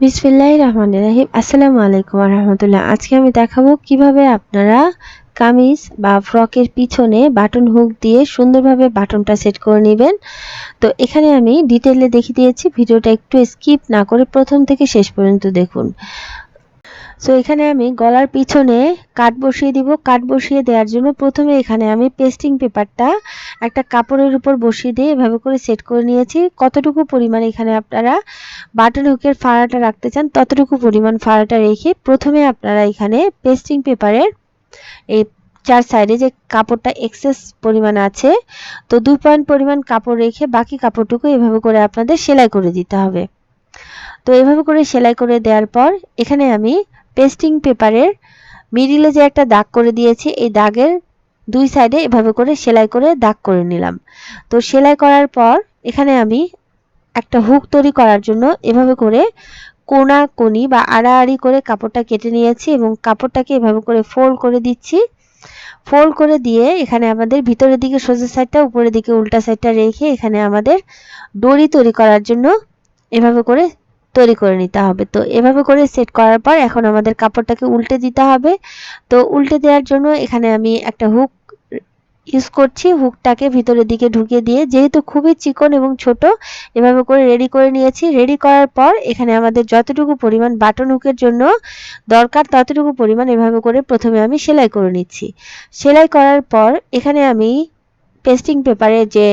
বিসমিল্লাহ রহমান রাহিম আসসালামু আলাইকুম রহমতুল্লাহ। আজকে আমি দেখাবো কীভাবে আপনারা কামিজ বা ফ্রকের পিছনে বাটন হুক দিয়ে সুন্দরভাবে বাটনটা সেট করে নেবেন। তো এখানে আমি ডিটেলে দেখিয়ে দিয়েছি, ভিডিওটা একটু স্কিপ না করে প্রথম থেকে শেষ পর্যন্ত দেখুন। সো এখানে আমি গলার পিছনে কাট বসিয়ে দিব। কাট বসিয়ে দেওয়ার জন্য প্রথমে এখানে আমি পেস্টিং পেপারটা একটা কাপড়ের উপর বসিয়ে দিয়ে এভাবে করে সেট করে নিয়েছি। কতটুকু পরিমাণ এখানে আপনারা বাটন হুকের ফাড়াটা রাখতে চান, ততটুকু পরিমাণ ফাড়াটা রেখে প্রথমে আপনারা এখানে পেস্টিং পেপারের এই চার সাইডে যে কাপড়টা এক্সেস পরিমাণ আছে, তো দু পয়েন্ট পরিমাণ কাপড় রেখে বাকি কাপড়টুকু এভাবে করে আপনাদের সেলাই করে দিতে হবে। তো এভাবে করে সেলাই করে দেওয়ার পর এখানে আমি পেস্টিং পেপারের মিডিলে যে একটা দাগ করে দিয়েছি, এই দাগের দুই সাইডে এভাবে করে সেলাই করে দাগ করে নিলাম। তো সেলাই করার পর এখানে আমি একটা হুক তৈরি করার জন্য এভাবে করে কোনা কোনি বা আড়াআড়ি করে কাপড়টা কেটে নিয়েছি এবং কাপড়টাকে এভাবে করে ফোল্ড করে দিচ্ছি। ফোল্ড করে দিয়ে এখানে আমাদের ভিতরের দিকে সোজা সাইডটা উপরের দিকে উল্টা সাইডটা রেখে এখানে আমাদের দড়ি তৈরি করার জন্য এভাবে করে তৈরি করে নিতে হবে। তো এভাবে করে সেট করার পর এখন আমাদের কাপড়টাকে উল্টে দিতে হবে। তো উল্টে দেওয়ার জন্য এখানে আমি একটা হুক ইউজ করছি। হুকটাকে ভিতরের দিকে ঢুকিয়ে দিয়ে যেহেতু খুবই চিকন এবং ছোট, এভাবে করে রেডি করে নিয়েছি। রেডি করার পর এখানে আমাদের যতটুকু পরিমাণ বাটন হুকের জন্য দরকার ততটুকু পরিমাণ এভাবে করে প্রথমে আমি সেলাই করে নিচ্ছি। সেলাই করার পর এখানে আমি পেস্টিং পেপারে যে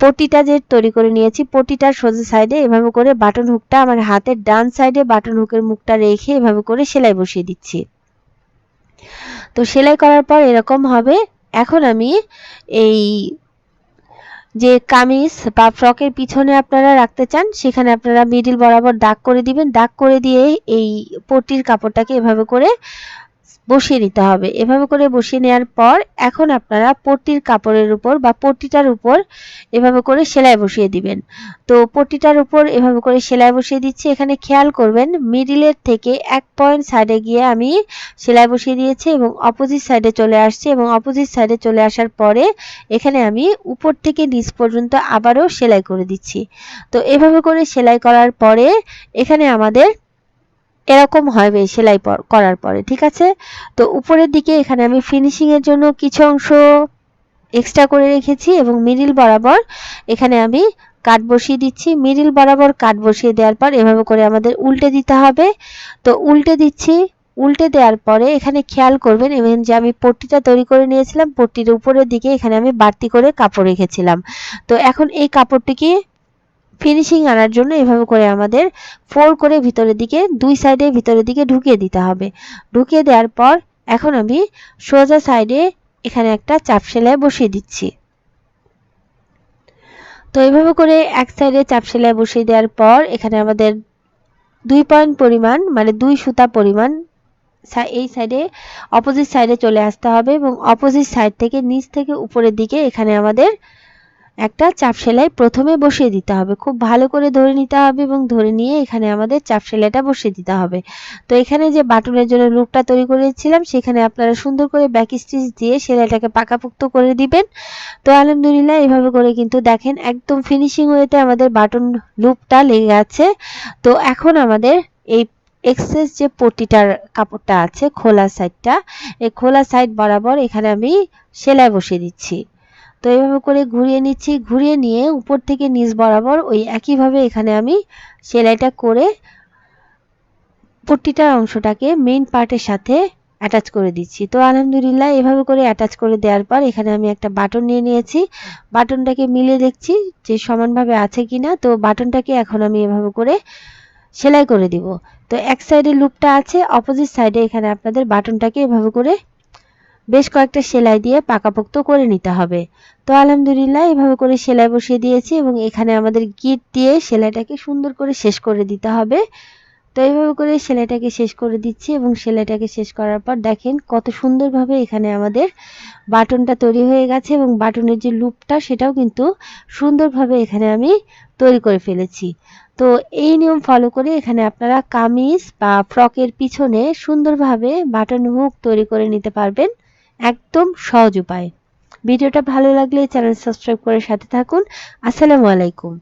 পটিটা যে তৈরি করে নিয়েছি পটিটার সোজা সাইডে এভাবে করে বাটন হুকটা আমার হাতের ডান সাইডে বাটন হুকের মুখটা রেখে এভাবে করে সেলাই বসিয়ে দিচ্ছি। তো সেলাই করার পর এরকম হবে, এখন আমি এই যে কামিজ বা ফ্রকের পিছনে আপনারা রাখতে চান, সেখানে আপনারা মিডিল বরাবর দাগ করে দিবেন। দাগ করে দিয়ে এই পটির কাপড়টাকে এভাবে করে বসিয়ে নিতে হবে। এভাবে করে বসিয়ে নেওয়ার পর এখন আপনারা পট্টির কাপড়ের উপর বা পট্টিটার উপর এভাবে করে সেলাই বসিয়ে দিবেন। তো পট্টিটার উপর এভাবে করে সেলাই বসিয়ে দিচ্ছি। এখানে খেয়াল করবেন, মিডিলের থেকে এক পয়েন্ট সাইডে গিয়ে আমি সেলাই বসিয়ে দিয়েছি এবং অপোজিট সাইডে চলে আসছি এবং অপোজিট সাইডে চলে আসার পরে এখানে আমি উপর থেকে নিচ পর্যন্ত আবারও সেলাই করে দিচ্ছি। তো এভাবে করে সেলাই করার পরে এখানে আমাদের এরকম হবে সেলাই করার পরে, ঠিক আছে? তো উপরের দিকে এখানে আমি ফিনিশিংয়ের জন্য কিছু অংশ এক্সট্রা করে রেখেছি এবং মিডিল বরাবর এখানে আমি কাট বসিয়ে দিচ্ছি। মিডিল বরাবর কাট বসিয়ে দেওয়ার পর এভাবে করে আমাদের উল্টে দিতে হবে। তো উল্টে দিচ্ছি। উল্টে দেওয়ার পরে এখানে খেয়াল করবেন এবং যে আমি পট্টিটা তৈরি করে নিয়েছিলাম, পট্টির উপরের দিকে এখানে আমি বাড়তি করে কাপড় রেখেছিলাম। তো এখন এই কাপড়টিকে ফিনিশিং আনার জন্য এভাবে করে আমাদের ফোর করে ভিতরের দিকে, দুই সাইডে ভিতরের দিকে ঢুকিয়ে দিতে হবে। ঢুকিয়ে দেওয়ার পর এখন আমি সোজা সাইডে এখানে একটা চাপ সেলাই বসিয়ে দিচ্ছি। তো এইভাবে করে এক সাইডে চাপ সেলাই বসিয়ে দেওয়ার পর এখানে আমাদের দুই পয়েন্ট পরিমাণ মানে দুই সুতা পরিমাণ এই সাইডে অপোজিট সাইডে চলে আসতে হবে এবং অপোজিট সাইড থেকে নিচ থেকে উপরের দিকে এখানে আমাদের একটা চাপ সেলাই প্রথমে বসিয়ে দিতে হবে। খুব ভালো করে ধরে নিতে হবে এবং ধরে নিয়ে এখানে আমাদের চাপ সেলাইটা বসিয়ে দিতে হবে। তো এখানে যে বাটনের জন্য লুকটা তৈরি করেছিলাম, সেখানে আপনারা সুন্দর করে ব্যাক স্টিচ দিয়ে সেলাইটাকে পাকাপুক্ত করে দিবেন। তো আলহামদুলিল্লাহ এভাবে করে কিন্তু দেখেন একদম ফিনিশিং ওয়েতে আমাদের বাটন লুপটা লেগে আছে। তো এখন আমাদের এই এক্সেস যে পটিটার কাপড়টা আছে, খোলা সাইডটা এই খোলা সাইড বরাবর এখানে আমি সেলাই বসিয়ে দিচ্ছি। তো এইভাবে করে ঘুরিয়ে নিচ্ছি, ঘুরিয়ে নিয়ে উপর থেকে নিচ বরাবর ওই একইভাবে এখানে আমি সেলাইটা করে পট্টিটার অংশটাকে মেইন পার্টের সাথে অ্যাটাচ করে দিচ্ছি। তো আলহামদুলিল্লাহ এভাবে করে অ্যাটাচ করে দেওয়ার পর এখানে আমি একটা বাটন নিয়ে নিয়েছি। বাটনটাকে মিলে দেখছি যে সমানভাবে আছে কি না তো বাটনটাকে এখন আমি এভাবে করে সেলাই করে দিব। তো এক সাইডে লুপটা আছে অপোজিট সাইডে এখানে আপনাদের বাটনটাকে এভাবে করে বেশ কয়েকটা সেলাই দিয়ে পাকাপোক্ত করে নিতে হবে। তো আলহামদুলিল্লাহ, এভাবে করে সেলাই বসিয়ে দিয়েছি এবং এখানে আমাদের গিট দিয়ে সেলাইটাকে সুন্দর করে শেষ করে দিতে হবে। তো এইভাবে করে সেলাইটাকে শেষ করে দিচ্ছি এবং সেলাইটাকে শেষ করার পর দেখেন কত সুন্দরভাবে এখানে আমাদের বাটনটা তৈরি হয়ে গেছে এবং বাটনের যে লুপটা সেটাও কিন্তু সুন্দরভাবে এখানে আমি তৈরি করে ফেলেছি। তো এই নিয়ম ফলো করে এখানে আপনারা কামিজ বা ফ্রকের পিছনে সুন্দরভাবে বাটন হুক তৈরি করে নিতে পারবেন। একদম সহজ উপায়। ভিডিওটা ভালো লাগলে চ্যানেল সাবস্ক্রাইব করে সাথে থাকুন। আসসালামু আলাইকুম।